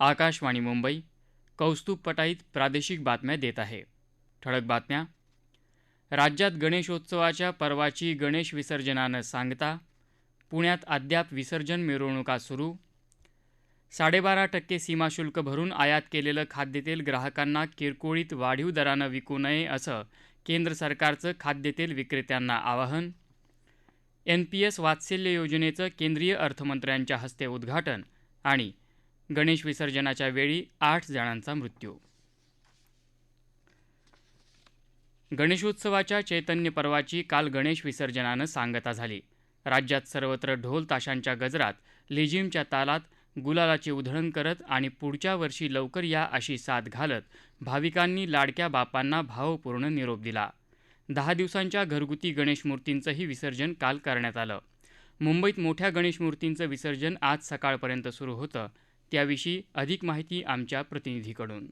आकाशवाणी मुंबई कौस्तुभ पटाईत प्रादेशिक बातम्या देत आहे. ठळक बातम्या. राज्यात गणेशोत्सवाच्या पर्वाची गणेश विसर्जनानं सांगता पुण्यात अद्याप विसर्जन मिरवणुका सुरू. साडेबारा टक्के सीमाशुल्क भरून आयात केलेलं खाद्यतेल ग्राहकांना किरकोळीत वाढीव दरानं विकू नये असं केंद्र सरकारचं खाद्यतेल विक्रेत्यांना आवाहन. एन पी एस वात्सल्य योजनेचं केंद्रीय अर्थमंत्र्यांच्या हस्ते उद्घाटन आणि गणेश विसर्जनाच्या वेळी आठ जणांचा मृत्यू. गणेशोत्सवाच्या चैतन्य पर्वाची काल गणेश विसर्जनानं सांगता झाली. राज्यात सर्वत्र ढोल ताशांच्या गजरात लेझिमच्या तालात गुलालाची उधळण करत आणि पुढच्या वर्षी लवकर या अशी साथ घालत भाविकांनी लाडक्या बापांना भावपूर्ण निरोप दिला. दहा दिवसांच्या घरगुती गणेश मूर्तींचंही विसर्जन काल करण्यात आलं. मुंबईत मोठ्या गणेश मूर्तींचं विसर्जन आज सकाळपर्यंत सुरू होतं. त्याविषयी अधिक माहिती आमच्या प्रतिनिधीकडून.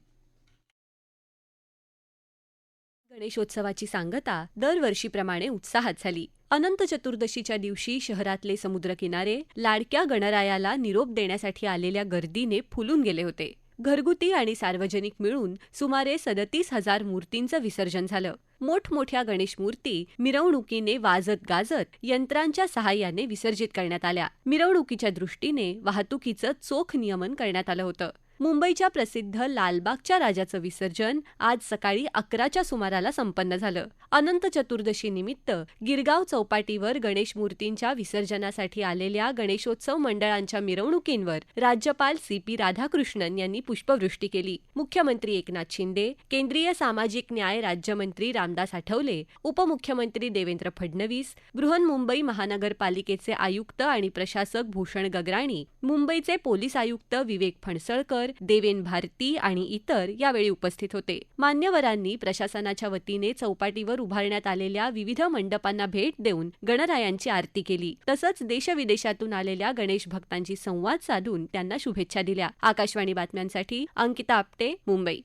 गणेशोत्सवाची सांगता दरवर्षीप्रमाणे उत्साहात झाली. अनंत चतुर्दशीच्या दिवशी शहरातले समुद्रकिनारे लाडक्या गणरायाला निरोप देण्यासाठी आलेल्या गर्दीने फुलून गेले होते. घरगुती आणि सार्वजनिक मिळून सुमारे सदतीस हजार मूर्तींचं विसर्जन झालं. मोठमोठ्या गणेशमूर्ती मिरवणुकीने वाजत गाजत यंत्रांच्या सहाय्याने विसर्जित करण्यात आल्या. मिरवणुकीच्या दृष्टीने वाहतुकीचं चोख नियमन करण्यात आलं होतं. मुंबईच्या प्रसिद्ध लालबागच्या राजाचं विसर्जन आज सकाळी अकराच्या सुमाराला संपन्न झालं. अनंत चतुर्दशी निमित्त गिरगाव चौपाटीवर गणेश मूर्तींच्या विसर्जनासाठी आलेल्या गणेशोत्सव मंडळांच्या मिरवणुकींवर राज्यपाल सी पी राधाकृष्णन यांनी पुष्पवृष्टी केली. मुख्यमंत्री एकनाथ शिंदे केंद्रीय सामाजिक न्याय राज्यमंत्री रामदास आठवले उपमुख्यमंत्री देवेंद्र फडणवीस बृहन्मुंबई महानगरपालिकेचे आयुक्त आणि प्रशासक भूषण गगराणी मुंबईचे पोलीस आयुक्त विवेक फणसळकर देवेन भारती आणि इतर यावेळी उपस्थित होते. मान्यवरांनी प्रशासनाच्या वतीने चौपाटीवर उभारण्यात आलेल्या विविध मंडपांना भेट देऊन गणरायांची आरती केली. तसंच देशविदेशातून आलेल्या गणेश भक्तांशी संवाद साधून त्यांना शुभेच्छा दिल्या. आकाशवाणी बातम्यांसाठी अंकिता आपटे मुंबई.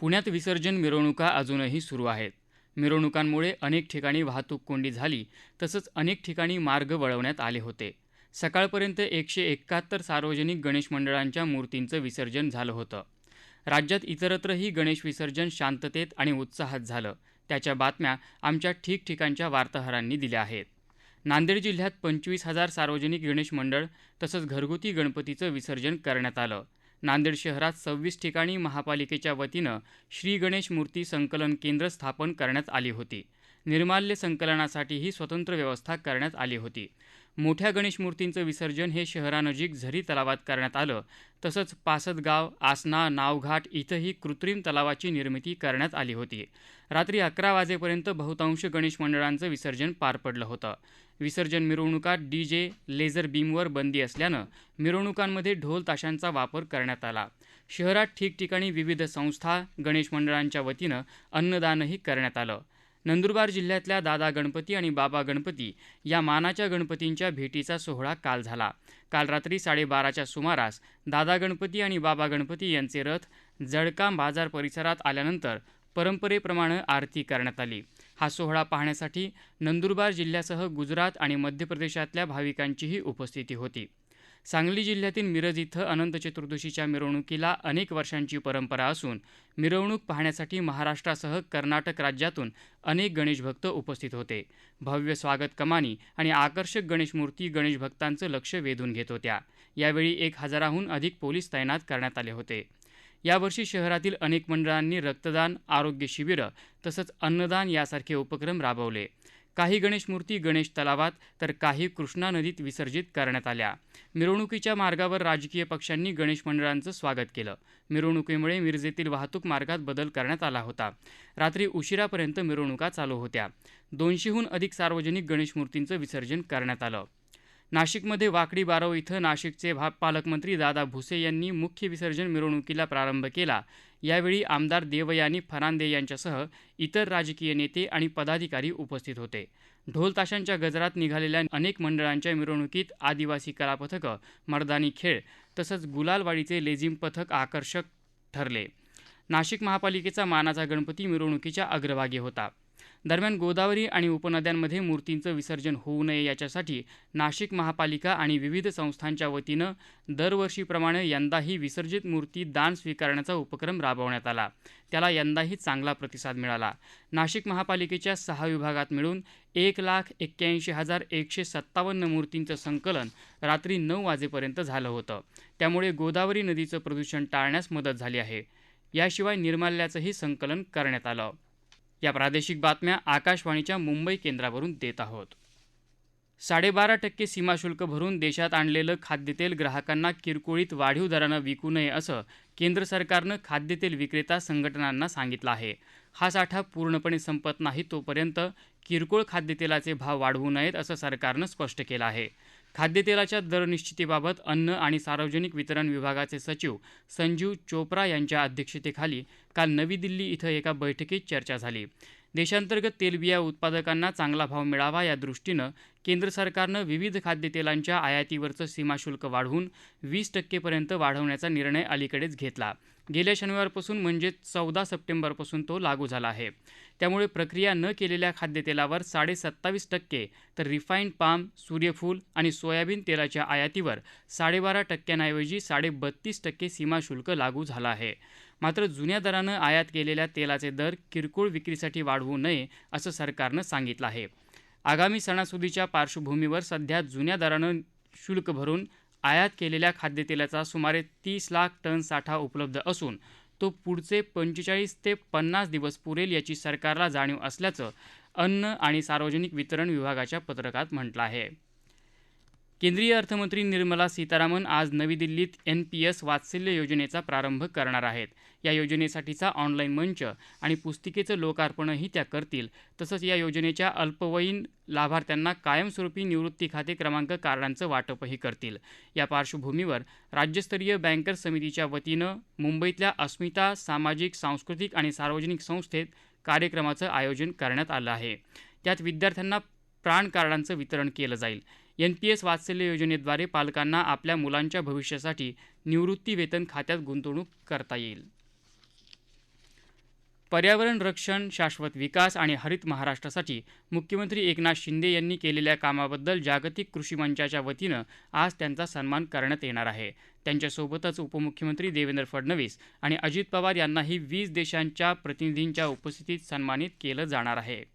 पुण्यात विसर्जन मिरवणुका अजूनही सुरू आहेत. मिरवणुकांमुळे अनेक ठिकाणी वाहतूक कोंडी झाली तसंच अनेक ठिकाणी मार्ग वळवण्यात आले होते. सकाळपर्यंत एकशे एकाहत्तर सार्वजनिक गणेश मंडळांच्या मूर्तींचं विसर्जन झालं होतं. राज्यात इतरत्रही गणेश विसर्जन शांततेत आणि उत्साहात झालं. त्याच्या बातम्या आमच्या ठिकठिकाणच्या वार्ताहरांनी दिल्या आहेत. नांदेड जिल्ह्यात पंचवीस हजार सार्वजनिक गणेश मंडळ तसंच घरगुती गणपतीचं विसर्जन करण्यात आलं. नांदेड शहरात सव्वीस ठिकाणी महापालिकेच्या वतीनं श्री गणेश मूर्ती संकलन केंद्र स्थापन करण्यात आली होती. निर्माल्य संकलनासाठीही स्वतंत्र व्यवस्था करण्यात आली होती. मोठ्या गणेश मूर्तींचं विसर्जन हे शहरानजीक झरी तलावात करण्यात आलं. तसंच पासदगाव आसना नावघाट इथंही कृत्रिम तलावाची निर्मिती करण्यात आली होती. रात्री अकरा वाजेपर्यंत बहुतांश गणेश मंडळांचं विसर्जन पार पडलं होतं. विसर्जन मिरवणुकात डी जे लेझर बीमवर बंदी असल्यानं मिरवणुकांमध्ये ढोल ताशांचा वापर करण्यात आला. शहरात ठिकठिकाणी विविध संस्था गणेश मंडळांच्या वतीनं अन्नदानही करण्यात आलं. नंदुरबार जिल्ह्यातल्या दादा गणपती आणि बाबा गणपती या मानाच्या गणपतींच्या भेटीचा सोहळा काल झाला. काल रात्री साडेबाराच्या सुमारास दादा गणपती आणि बाबा गणपती यांचे रथ जडकाम बाजार परिसरात आल्यानंतर परंपरेप्रमाणे आरती करण्यात आली. हा सोहळा पाहण्यासाठी नंदुरबार जिल्ह्यासह गुजरात आणि मध्य प्रदेशातल्या भाविकांचीही उपस्थिती होती. सांगली जिल्ह्यातील मिरज इथं अनंत चतुर्दशीच्या मिरवणुकीला अनेक वर्षांची परंपरा असून मिरवणूक पाहण्यासाठी महाराष्ट्रासह कर्नाटक राज्यातून अनेक गणेशभक्त उपस्थित होते. भव्य स्वागत कमानी आणि आकर्षक गणेशमूर्ती गणेश भक्तांचं लक्ष वेधून घेत होत्या. यावेळी एक हजाराहून अधिक पोलीस तैनात करण्यात आले होते. यावर्षी शहरातील अनेक मंडळांनी रक्तदान आरोग्य शिबिरं तसंच अन्नदान यासारखे उपक्रम राबवले. काही गणेश मूर्ती गणेश तलावात तर काही कृष्णा नदीत विसर्जित करण्यात आल्या. मिरवणुकीच्या मार्गावर राजकीय पक्षांनी गणेश मंडळांचं स्वागत केलं. मिरवणुकीमुळे मिरजेतील वाहतूक मार्गात बदल करण्यात आला होता. रात्री उशिरापर्यंत मिरवणुका चालू होत्या. दोनशेहून अधिक सार्वजनिक गणेश मूर्तींचं विसर्जन करण्यात आलं. नाशिकमध्ये वाकडी बारव इथं नाशिकचे भा पालकमंत्री दादा भुसे यांनी मुख्य विसर्जन मिरवणुकीला प्रारंभ केला. यावेळी आमदार देवयानी फरांदे यांच्यासह इतर राजकीय नेते आणि पदाधिकारी उपस्थित होते. ढोल ताशांच्या गजरात निघालेल्या अनेक मंडळांच्या मिरवणुकीत आदिवासी कलापथकं मर्दानी खेळ तसंच गुलालवाडीचे लेझिम पथक आकर्षक ठरले. नाशिक महापालिकेचा मानाचा गणपती मिरवणुकीच्या अग्रभागी होता. दरम्यान गोदावरी आणि उपनद्यांमध्ये मूर्तींचं विसर्जन होऊ नये याच्यासाठी नाशिक महापालिका आणि विविध संस्थांच्या वतीनं दरवर्षीप्रमाणे यंदाही विसर्जित मूर्ती दान स्वीकारण्याचा उपक्रम राबवण्यात आला. त्याला यंदाही चांगला प्रतिसाद मिळाला. नाशिक महापालिकेच्या सहा विभागात मिळून एक लाख एक्क्याऐंशी हजार एकशे सत्तावन्न मूर्तींचं संकलन रात्री नऊ वाजेपर्यंत झालं होतं. त्यामुळे गोदावरी नदीचं प्रदूषण टाळण्यास मदत झाली आहे. याशिवाय निर्माल्याचंही संकलन करण्यात आलं. या प्रादेशिक बातम्या आकाशवाणीच्या मुंबई केंद्रावरून देत आहोत. साडेबारा टक्के सीमाशुल्क भरून देशात आणलेलं खाद्यतेल ग्राहकांना किरकोळीत वाढीव दरानं विकू नये असं केंद्र सरकारनं खाद्यतेल विक्रेता संघटनांना सांगितलं आहे. हा साठा पूर्णपणे संपत नाही तोपर्यंत किरकोळ खाद्यतेलाचे भाव वाढवू नयेत असं सरकारनं स्पष्ट केलं आहे. खाद्यतेलाच्या दरनिश्चितीबाबत अन्न आणि सार्वजनिक वितरण विभागाचे सचिव संजीव चोप्रा यांच्या अध्यक्षतेखाली काल नवी दिल्ली इथं एका बैठकीत चर्चा झाली. देशांतर्गत तेलबिया उत्पादकांना चांगला भाव मिळावा या दृष्टीनं केंद्र सरकारनं विविध खाद्यतेलांच्या आयातीवरचं सीमाशुल्क वाढवून वीस टक्केपर्यंत वाढवण्याचा निर्णय अलीकडेच घेतला. गेल्या शनिवारपासून म्हणजे चौदा सप्टेंबरपासून तो लागू झाला आहे. त्यामुळे प्रक्रिया न केलेल्या खाद्यतेलावर साडे सत्तावीस टक्के तर रिफाईंड पाम सूर्यफूल आणि सोयाबीन तेलाच्या आयातीवर साडेबारा टक्क्यांऐवजी साडे बत्तीस टक्के सीमाशुल्क लागू झालं आहे. मात्र जुन्या दरानं आयात केलेल्या तेलाचे दर किरकोळ विक्रीसाठी वाढवू नये असं सरकारनं सांगितलं आहे. आगामी सणासुदीच्या पार्श्वभूमीवर सध्या जुन्या दरानं शुल्क भरून आयात केलेल्या खाद्यतेलाचा सुमारे तीस लाख टन साठा उपलब्ध असून तो पुढचे पंचेचाळीस ते पन्नास दिवस पुरेल याची सरकारला जाणीव असल्याचं अन्न आणि सार्वजनिक वितरण विभागाच्या पत्रकात म्हटलं आहे. केंद्रीय अर्थमंत्री निर्मला सीतारामन आज नवी दिल्लीत एन पी एस वात्सल्य योजनेचा प्रारंभ करणार आहेत. या योजनेसाठीचा ऑनलाईन मंच आणि पुस्तिकेचं लोकार्पणही त्या करतील. तसंच या योजनेच्या अल्पवयीन लाभार्थ्यांना कायमस्वरूपी निवृत्ती खाते क्रमांक कार्डांचं वाटपही करतील. या पार्श्वभूमीवर राज्यस्तरीय बँकर्स समितीच्या वतीनं मुंबईतल्या अस्मिता सामाजिक सांस्कृतिक आणि सार्वजनिक संस्थेत कार्यक्रमाचं आयोजन करण्यात आलं आहे. त्यात विद्यार्थ्यांना प्राण कार्डांचं वितरण केलं जाईल. एन पी एस वात्सल्य योजनेद्वारे पालकांना आपल्या मुलांच्या भविष्यासाठी निवृत्ती वेतन खात्यात गुंतवणूक करता येईल. पर्यावरण रक्षण शाश्वत विकास आणि हरित महाराष्ट्रासाठी मुख्यमंत्री एकनाथ शिंदे यांनी केलेल्या कामाबद्दल जागतिक कृषी मंचाच्या वतीनं आज त्यांचा सन्मान करण्यात येणार आहे. त्यांच्यासोबतच उपमुख्यमंत्री देवेंद्र फडणवीस आणि अजित पवार यांनाही वीस देशांच्या प्रतिनिधींच्या उपस्थितीत सन्मानित केलं जाणार आहे.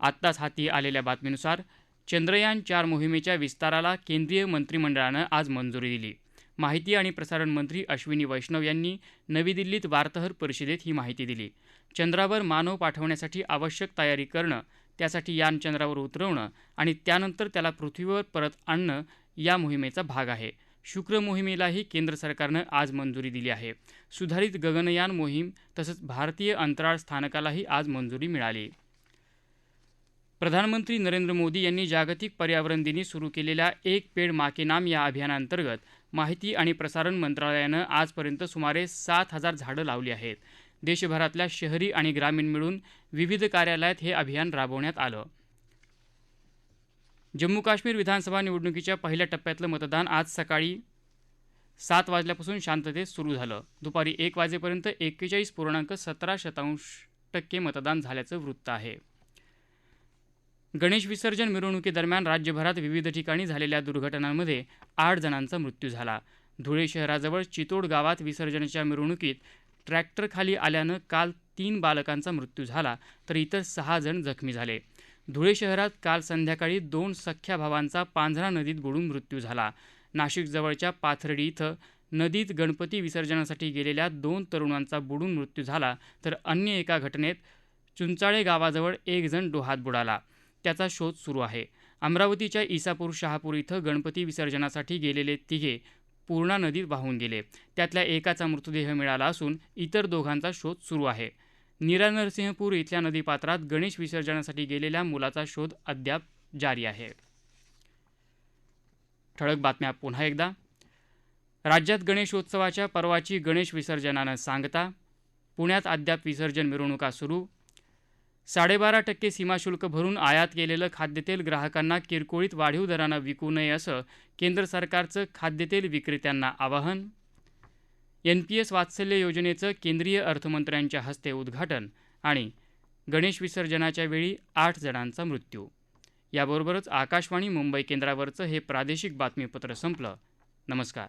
आत्ताच हाती आलेल्या बातमीनुसार चंद्रयान चार मोहिमेच्या विस्ताराला केंद्रीय मंत्रिमंडळानं आज मंजुरी दिली. माहिती आणि प्रसारण मंत्री अश्विनी वैष्णव यांनी नवी दिल्लीत वार्ताहर परिषदेत ही माहिती दिली. चंद्रावर मानव पाठवण्यासाठी आवश्यक तयारी करणं त्यासाठी यान चंद्रावर उतरवणं आणि त्यानंतर त्याला पृथ्वीवर परत आणणं या मोहिमेचा भाग आहे. शुक्र मोहिमेलाही केंद्र सरकारनं आज मंजुरी दिली आहे. सुधारित गगनयान मोहीम तसंच भारतीय अंतराळ स्थानकालाही आज मंजुरी मिळाली. प्रधानमंत्री नरेंद्र मोदी यांनी जागतिक पर्यावरण दिनी सुरू केलेल्या एक पेड माके नाम या अभियानांतर्गत माहिती आणि प्रसारण मंत्रालयानं आजपर्यंत सुमारे सात हजार झाडं लावली आहेत. देशभरातल्या शहरी आणि ग्रामीण मिळून विविध कार्यालयात हे अभियान राबवण्यात आलं. जम्मू काश्मीर विधानसभा निवडणुकीच्या पहिल्या टप्प्यातलं मतदान आज सकाळी सात वाजल्यापासून शांततेत सुरू झालं. दुपारी एक वाजेपर्यंत एक्केचाळीस पूर्णांक सतरा शतांश टक्के मतदान झाल्याचं वृत्त आहे. गणेश विसर्जन मिरवणुकीदरम्यान राज्यभरात विविध ठिकाणी झालेल्या दुर्घटनांमध्ये आठ जणांचा मृत्यू झाला. धुळे शहराजवळ चितोड गावात विसर्जनाच्या मिरवणुकीत ट्रॅक्टरखाली आल्यानं काल तीन बालकांचा मृत्यू झाला तर इतर सहा जण जखमी झाले. धुळे शहरात काल संध्याकाळी दोन सख्ख्या भावांचा पांझरा नदीत बुडून मृत्यू झाला. नाशिकजवळच्या पाथर्डी इथं नदीत गणपती विसर्जनासाठी गेलेल्या दोन तरुणांचा बुडून मृत्यू झाला तर अन्य एका घटनेत चुंचाळे गावाजवळ एक जण डोहात बुडाला. त्याचा शोध सुरू आहे. अमरावतीच्या इसापूर शहापूर इथं गणपती विसर्जनासाठी गेलेले तिघे पूर्णा नदीत वाहून गेले. त्यातल्या एकाचा मृतदेह मिळाला असून इतर दोघांचा शोध सुरू आहे. नीरा नरसिंहपूर इथल्या नदीपात्रात गणेश विसर्जनासाठी गेलेल्या मुलाचा शोध अद्याप जारी आहे. ठळक बातम्या पुन्हा एकदा. राज्यात गणेशोत्सवाच्या पर्वाची गणेश विसर्जनानं सांगता. पुण्यात अद्याप विसर्जन मिरवणुका सुरू. साडेबारा टक्के सीमाशुल्क भरून आयात केलेलं खाद्यतेल ग्राहकांना किरकोळीत वाढीव दरानं विकू नये असं केंद्र सरकारचं खाद्यतेल विक्रेत्यांना आवाहन. एन पी एस वात्सल्य योजनेचं केंद्रीय अर्थमंत्र्यांच्या हस्ते उद्घाटन आणि गणेश विसर्जनाच्या वेळी आठ जणांचा मृत्यू. याबरोबरच आकाशवाणी मुंबई केंद्रावरचं हे प्रादेशिक बातमीपत्र संपलं. नमस्कार.